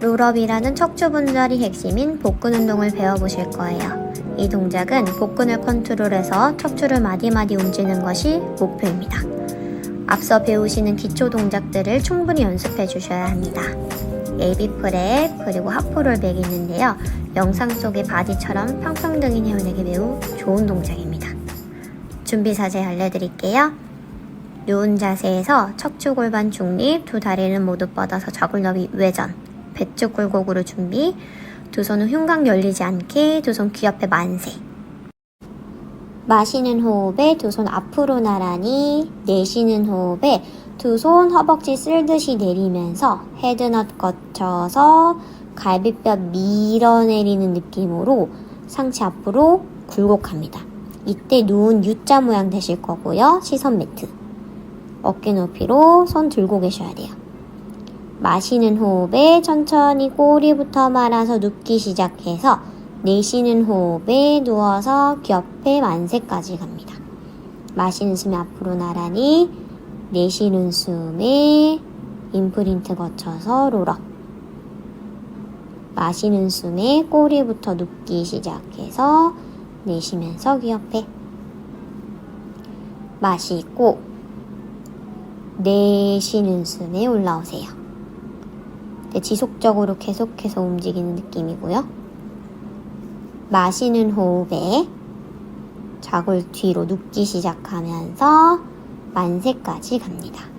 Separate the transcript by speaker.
Speaker 1: 롤업이라는 척추 분절이 핵심인 복근 운동을 배워보실 거예요. 이 동작은 복근을 컨트롤해서 척추를 마디마디 움직이는 것이 목표입니다. 앞서 배우시는 기초 동작들을 충분히 연습해 주셔야 합니다. 에이비프랩 그리고 하프롤 백이 있는데요. 영상 속의 바디처럼 평평등인 회원에게 매우 좋은 동작입니다. 준비 자세 알려드릴게요. 누운 자세에서 척추 골반 중립, 두 다리는 모두 뻗어서 좌골 너비 외전, 배쭉 굴곡으로 준비, 두 손은 흉곽 열리지 않게 두 손귀 옆에 만세. 마시는 호흡에 두 손 앞으로 나란히, 내쉬는 호흡에 두 손 허벅지 쓸듯이 내리면서 헤드넛 거쳐서 갈비뼈 밀어내리는 느낌으로 상체 앞으로 굴곡합니다. 이때 누운 U자 모양 되실 거고요. 시선 매트. 어깨 높이로 손 들고 계셔야 돼요. 마시는 호흡에 천천히 꼬리부터 말아서 눕기 시작해서 내쉬는 호흡에 누워서 귀 옆에 만세까지 갑니다. 마시는 숨에 앞으로 나란히 내쉬는 숨에 임프린트 거쳐서 롤업 마시는 숨에 꼬리부터 눕기 시작해서 내쉬면서 귀 옆에 마시고 내쉬는 숨에 올라오세요. 네, 지속적으로 계속해서 움직이는 느낌이고요. 마시는 호흡에 좌골 뒤로 눕기 시작하면서 만세까지 갑니다.